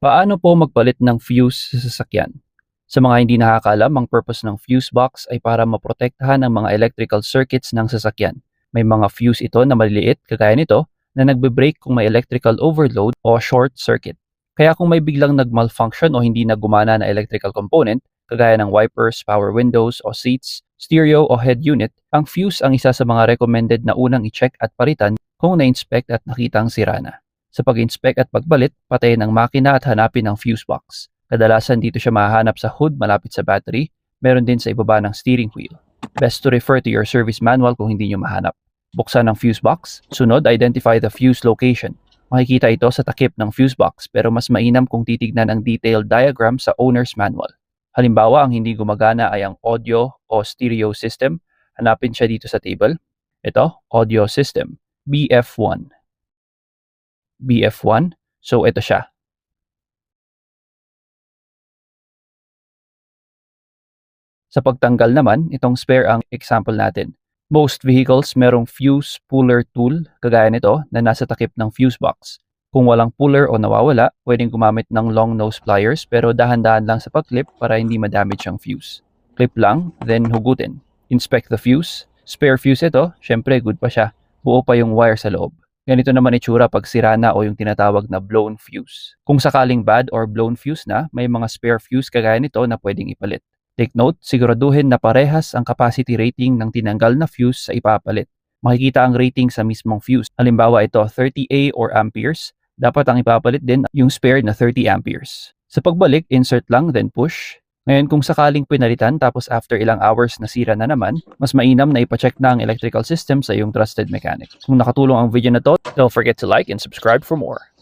Paano po magpalit ng fuse sa sasakyan? Sa mga hindi nakakaalam, ang purpose ng fuse box ay para maprotektahan ang mga electrical circuits ng sasakyan. May mga fuse ito na maliliit, kagaya nito, na nagbe-break kung may electrical overload o short circuit. Kaya kung may biglang nag-malfunction o hindi na gumana na electrical component, kagaya ng wipers, power windows o seats, stereo o head unit, ang fuse ang isa sa mga recommended na unang i-check at palitan kung na-inspect at nakitang sira na. Sa pag-inspect at pagbalit, patayin ang makina at hanapin ang fuse box. Kadalasan dito siya mahahanap sa hood malapit sa battery, meron din sa ibaba ng steering wheel. Best to refer to your service manual kung hindi nyo mahanap. Buksan ang fuse box. Sunod, identify the fuse location. Makikita ito sa takip ng fuse box pero mas mainam kung titignan ang detailed diagram sa owner's manual. Halimbawa, ang hindi gumagana ay ang audio o stereo system. Hanapin siya dito sa table. Ito, audio system, BF1. BF1, so ito siya. Sa pagtanggal naman, itong spare ang example natin. Most vehicles merong fuse puller tool, kagaya nito, na nasa takip ng fuse box. Kung walang puller o nawawala, pwedeng gumamit ng long nose pliers pero dahan-dahan lang sa pag-clip para hindi madamage ang fuse. Clip lang, then hugutin. Inspect the fuse. Spare fuse ito, syempre good pa siya. Buo pa yung wire sa loob. Ganito naman itsura pag sira na o yung tinatawag na blown fuse. Kung sakaling bad or blown fuse na, may mga spare fuse kagaya nito na pwedeng ipalit. Take note, siguraduhin na parehas ang capacity rating ng tinanggal na fuse sa ipapalit. Makikita ang rating sa mismong fuse. Halimbawa ito 30A or amperes, dapat ang ipapalit din yung spare na 30 amperes. Sa pagbalik, insert lang then push. Ngayon kung sakaling pinalitan tapos after ilang hours nasira na naman, mas mainam na ipacheck na ang electrical system sa iyong trusted mechanic. Kung nakatulong ang video na to, don't forget to like and subscribe for more.